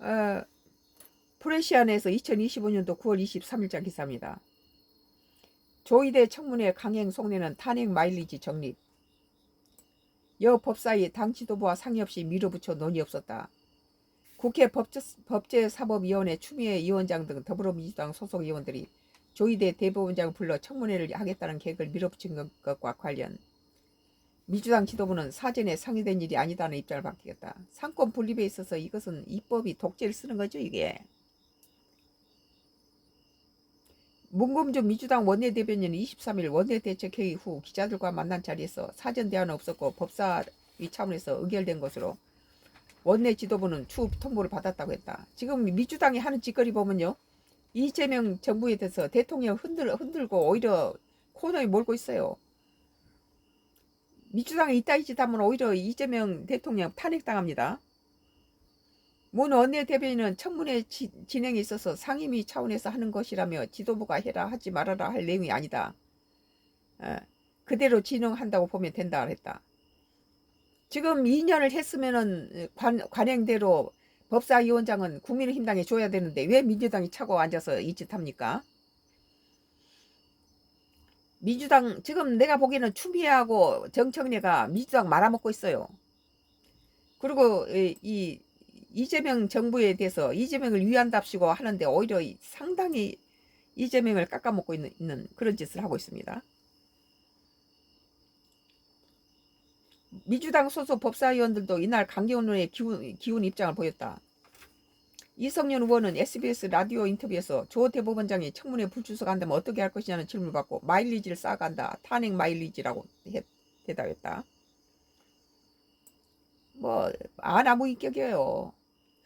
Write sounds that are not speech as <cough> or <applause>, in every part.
어, 프레시안에서 2025년도 9월 23일자 기사입니다. 조이대 청문회 강행 속내는 탄핵 마일리지 정립. 여 법사위 당 지도부와 상의 없이 밀어붙여 논의 없었다. 국회 법제, 법제사법위원회 추미애 위원장 등 더불어민주당 소속 의원들이 조이대 대법원장을 불러 청문회를 하겠다는 계획을 밀어붙인 것- 것과 관련 민주당 지도부는 사전에 상의된 일이 아니다는 입장을 밝히겠다. 상권 분립에 있어서 이것은 입법이 독재를 쓰는 거죠, 이게. 문금주 민주당 원내대변인은 23일 원내대책회의 후 기자들과 만난 자리에서 사전 대화는 없었고 법사위 차원에서 의결된 것으로 원내 지도부는 추후 통보를 받았다고 했다. 지금 민주당이 하는 짓거리 보면요. 이재명 정부에 대해서 대통령 흔들, 흔들고 오히려 코너에 몰고 있어요. 민주당이 이따위 짓 하면 오히려 이재명 대통령 탄핵당합니다. 문 원내대변인은 청문회 지- 진행에 있어서 상임위 차원에서 하는 것이라며 지도부가 해라 하지 말아라 할 내용이 아니다. 어, 그대로 진행한다고 보면 된다 했다. 지금 2년을 했으면은 관, 관행대로 법사위원장은 국민의힘당에 줘야 되는데 왜 민주당이 차고 앉아서 이 짓 합니까? 민주당 지금 내가 보기에는 추미애하고 정청래가 민주당 말아먹고 있어요. 그리고 이, 이 이재명 정부에 대해서 이재명을 위한답시고 하는데 오히려 이- 상당히 이재명을 깎아먹고 있는, 있는 그런 짓을 하고 있습니다. 민주당 소속 법사위원들도 이날 강경론의 기운, 기운 입장을 보였다. 이성윤 의원은 SBS 라디오 인터뷰에서 조 대법원장이 청문회 불출석한다면 어떻게 할 것이냐는 질문을 받고 마일리지를 쌓아간다. 탄핵 마일리지라고 해- 대답했다. 뭐, 안 아무 인격이에요.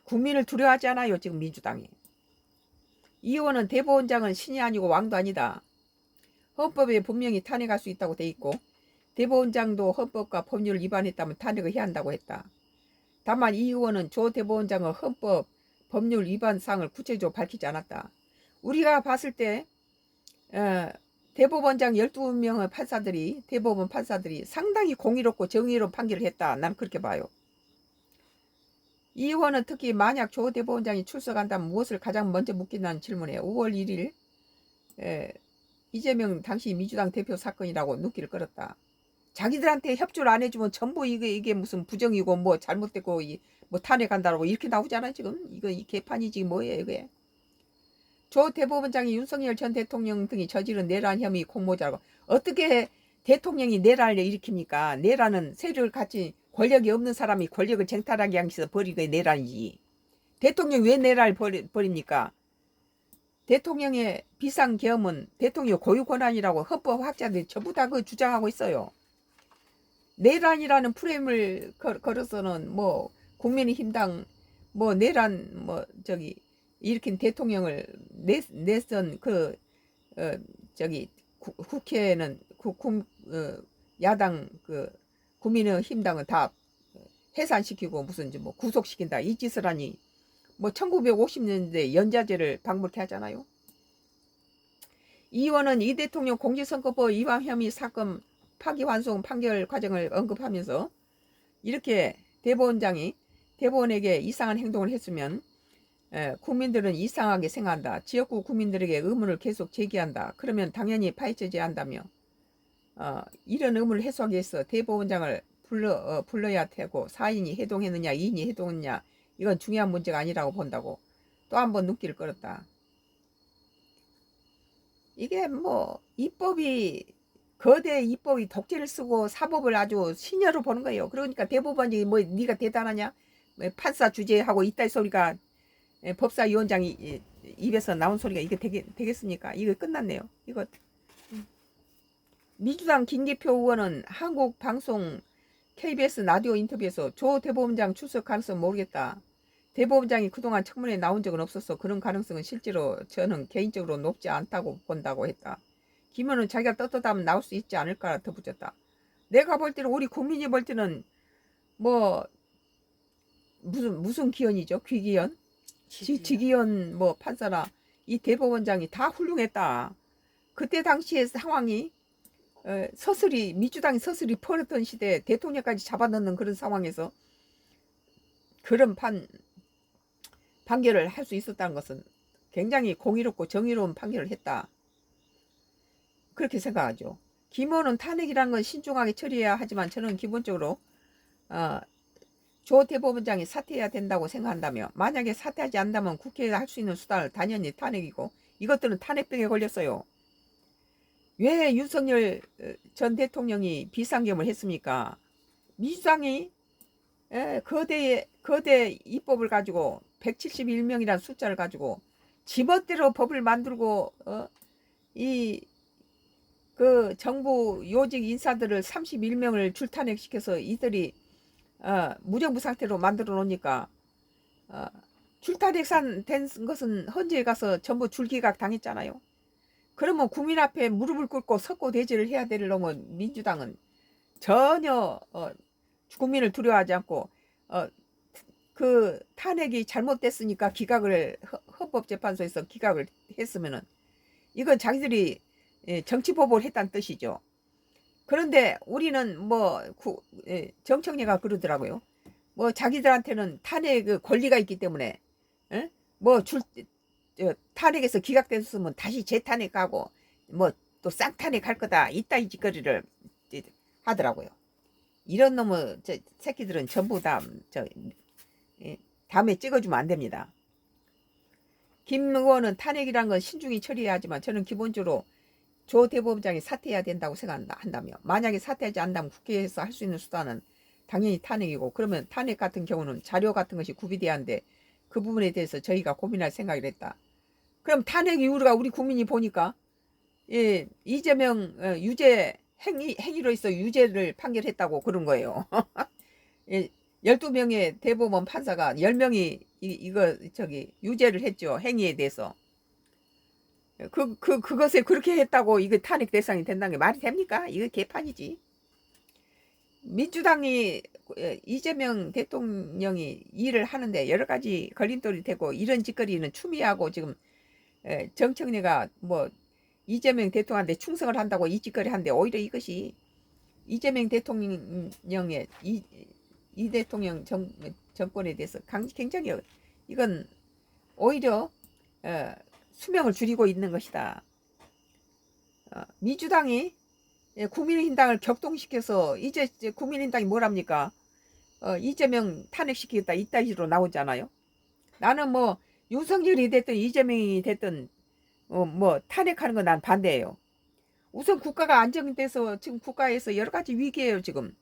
국민을 두려워하지 않아요, 지금 민주당이. 이 의원은 대법원장은 신이 아니고 왕도 아니다. 헌법에 분명히 탄핵할 수 있다고 돼 있고, 대법원장도 헌법과 법률을 위반했다면 탄핵을 해야 한다고 했다. 다만 이 의원은 조 대법원장의 헌법, 법률 위반 사항을 구체적으로 밝히지 않았다. 우리가 봤을 때, 어, 대법원장 12명의 판사들이, 대법원 판사들이 상당히 공의롭고 정의로운 판결을 했다. 난 그렇게 봐요. 이 의원은 특히 만약 조 대법원장이 출석한다면 무엇을 가장 먼저 묻겠다는 질문에 5월 1일 에, 이재명 당시 민주당 대표 사건이라고 눈길을 끌었다. 자기들한테 협조를 안 해주면 전부 이게 이게 무슨 부정이고 뭐 잘못됐고 이, 뭐 탄핵한다라고 이렇게 나오잖아 지금 이거 이 개판이지 뭐예요 이게. 조 대법원장이 윤석열 전 대통령 등이 저지른 내란 혐의 공모자라고 어떻게 대통령이 내란을 일으킵니까? 내란은 세력을 갖지 권력이 없는 사람이 권력을 쟁탈하게 하면서 버리게 내란이지. 대통령이 왜 내란을 버리, 버립니까? 대통령의 비상계엄은 대통령 고유 권한이라고 헌법 학자들이 전부 다 그 주장하고 있어요. 내란이라는 프레임을 걸, 걸어서는 뭐 국민의힘당 뭐 내란 뭐 저기 일으킨 대통령을 내, 내선 그 어, 저기 구- 국회는 국, 국, 어, 야당 그 국민의힘당은 다 해산시키고 무슨 뭐 구속시킨다 이 짓을 하니 뭐 1950년대 연자제를 방불케 하잖아요. 이 의원은 이 대통령 공직선거법 위반 혐의 사건 파기환송 판결 과정을 언급하면서 이렇게 대법원장이 대법원에게 이상한 행동을 했으면 에, 국민들은 이상하게 생각한다. 지역구 국민들에게 의문을 계속 제기한다. 그러면 당연히 파헤쳐져야 한다며 어, 이런 의문을 해소하기 위해서 대법원장을 불러, 어, 불러야 되고 4인이 해동했느냐 2인이 해동했느냐 이건 중요한 문제가 아니라고 본다고 또 한 번 눈길을 끌었다. 이게 뭐 입법이 거대 입법이 독재를 쓰고 사법을 아주 신여로 보는 거예요. 그러니까 대법원이 뭐 네가 대단하냐 뭐 판사 주제하고 이따 소리가 예, 법사위원장이 이- 입에서 나온 소리가 이게 되겠, 되겠습니까? 이거 끝났네요. 이거 민주당 김기표 의원은 한국 방송 KBS 라디오 인터뷰에서 조 대법원장 출석 가능성 모르겠다. 대법원장이 그동안 청문회에 나온 적은 없어서 그런 가능성은 실제로 저는 개인적으로 높지 않다고 본다고 했다. 김현은 자기가 떳떳하면 나올 수 있지 않을까 덧붙였다. 내가 볼 때는 우리 국민이 볼 때는 뭐 무슨 무슨 기현이죠? 귀기현? 지, 지기현 뭐 판사나 이 대법원장이 다 훌륭했다. 그때 당시의 상황이 어, 서슬이 민주당이 서슬이 퍼렸던 시대에 대통령까지 잡아넣는 그런 상황에서 그런 판 판결을 할 수 있었다는 것은 굉장히 공의롭고 정의로운 판결을 했다. 그렇게 생각하죠. 김호는 탄핵이라는 건 신중하게 처리해야 하지만 저는 기본적으로 어, 조 대법원장이 사퇴해야 된다고 생각한다며 만약에 사퇴하지 않는다면 국회에서 할 수 있는 수단을 당연히 탄핵이고 이것들은 탄핵병에 걸렸어요. 왜 윤석열 어, 전 대통령이 비상겸을 했습니까? 민주당이 에, 거대 거대 입법을 가지고 171명이라는 숫자를 가지고 지멋대로 법을 만들고 어, 이 그 정부 요직 인사들을 31명을 줄탄핵시켜서 이들이 어, 무정부 상태로 만들어 놓으니까 어, 줄탄핵산 된 것은 헌재에 가서 전부 줄기각 당했잖아요. 그러면 국민 앞에 무릎을 꿇고 석고 대지를 해야 될 놈은 민주당은 전혀 어, 국민을 두려워하지 않고 어, 그 탄핵이 잘못됐으니까 기각을 헌- 헌법재판소에서 기각을 했으면은 이건 자기들이 예, 정치 보복을 했다는 뜻이죠. 그런데 우리는 뭐 구, 예, 정청래가 그러더라고요. 뭐 자기들한테는 탄핵 그 권리가 있기 때문에 예? 뭐줄 탄핵에서 기각됐으면 다시 재탄핵하고 뭐 또 쌍탄핵 할 거다 이따위 짓거리를 하더라고요. 이런 놈의 저 새끼들은 전부 다저 예, 다음에 찍어주면 안 됩니다. 김 의원은 탄핵이란 건 신중히 처리해야 하지만 저는 기본적으로 조 대법원장이 사퇴해야 된다고 생각한다며 만약에 사퇴하지 않는다면 국회에서 할 수 있는 수단은 당연히 탄핵이고 그러면 탄핵 같은 경우는 자료 같은 것이 구비돼야 하는데 그 부분에 대해서 저희가 고민할 생각을 했다. 그럼 탄핵 이유가 우리 국민이 보니까 예, 이재명 어, 유죄 행위 행위로 있어 유죄를 판결했다고 그런 거예요. <laughs> 예, 12명의 대법원 판사가 10명이 이, 이거 저기 유죄를 했죠. 행위에 대해서. 그, 그, 그것에 그렇게 했다고 이거 탄핵 대상이 된다는 게 말이 됩니까? 이거 개판이지. 민주당이 에, 이재명 대통령이 일을 하는데 여러 가지 걸림돌이 되고 이런 짓거리는 추미하고 지금 에, 정청래가 뭐 이재명 대통령한테 충성을 한다고 이 짓거리 하는데 오히려 이것이 이재명 대통령의 이, 이 대통령 정, 정권에 대해서 강, 굉장히 이건 오히려 어, 수명을 줄이고 있는 것이다. 어, 민주당이 예, 국민의힘당을 격동시켜서 이제, 국민의힘당이 뭐랍니까? 어, 이재명 탄핵시키겠다 이따위로 나오잖아요. 나는 뭐 윤석열이 됐든 이재명이 됐든 어, 뭐 탄핵하는 건 난 반대예요. 우선 국가가 안정돼서 지금 국가에서 여러 가지 위기예요 지금.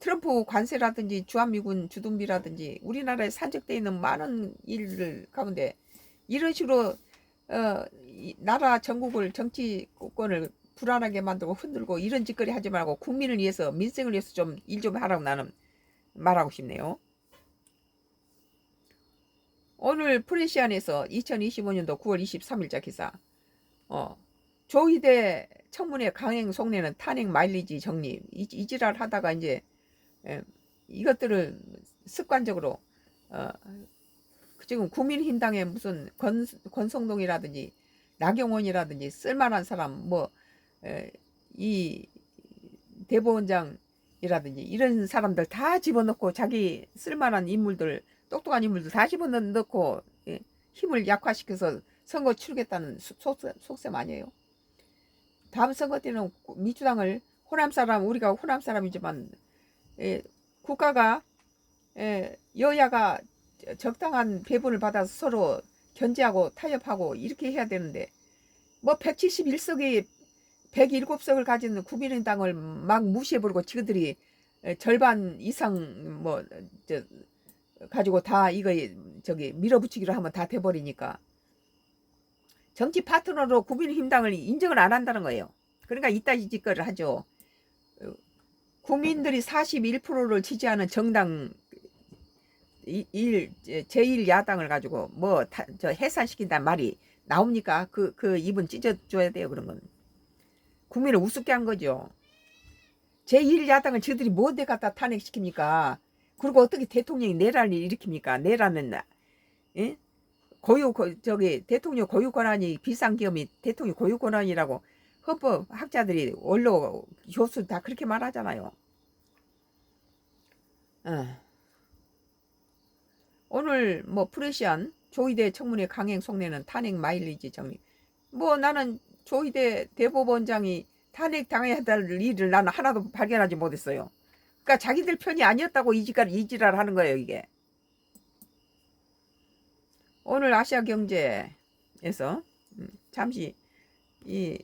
트럼프 관세라든지 주한미군 주둔비라든지 우리나라에 산적돼 있는 많은 일들 가운데 이런 식으로 어, 이 나라 전국을 정치권을 불안하게 만들고 흔들고 이런 짓거리 하지 말고 국민을 위해서 민생을 위해서 좀일좀 하라고 나는 말하고 싶네요. 오늘 프레시안에서 2025년도 9월 23일자 기사 어, 조희대 청문회 강행 속내는 탄핵 마일리지 정리 이, 이 지랄 하다가 이제 에, 이것들을 습관적으로 어, 지금 국민힘당에 무슨 권, 권성동이라든지 나경원이라든지 쓸만한 사람 뭐 이 대법원장이라든지 이런 사람들 다 집어넣고 자기 쓸만한 인물들 똑똑한 인물들 다 집어넣고 예, 힘을 약화시켜서 선거 치르겠다는 속셈, 아니에요. 다음 선거 때는 민주당을 호남 사람 우리가 호남 사람이지만 예, 국가가 예, 여야가 적당한 배분을 받아서 서로 견제하고 타협하고 이렇게 해야 되는데 뭐 171석이 107석을 가진 국민의당을 막 무시해버리고 지그들이 절반 이상 뭐 저, 가지고 다 이거 저기 밀어붙이기로 하면 다 돼버리니까 정치 파트너로 국민의힘당을 인정을 안 한다는 거예요. 그러니까 이따지 짓거리를 하죠. 국민들이 41%를 지지하는 정당 일 제1 야당을 가지고 뭐 저 해산시킨단 말이 나옵니까? 그 그 입은 찢어줘야 돼요 그런 건. 국민을 우습게 한 거죠. 제1야당을 저들이 뭔데 갖다 탄핵시킵니까? 그리고 어떻게 대통령이 내란을 일으킵니까? 내란은, 예? 고유, 고, 저기, 대통령 고유 권한이 비상기업이 대통령 고유 권한이라고 헌법 학자들이 원로 교수 다 그렇게 말하잖아요. 어. 오늘 뭐 프레시안 조희대 청문회 강행 속내는 탄핵 마일리지 정리. 뭐 나는 조희대 대법원장이 탄핵 당해야 될 일을 나는 하나도 발견하지 못했어요. 그러니까 자기들 편이 아니었다고 이지랄 이지랄 하는 거예요 이게. 오늘 아시아 경제에서 음, 잠시 이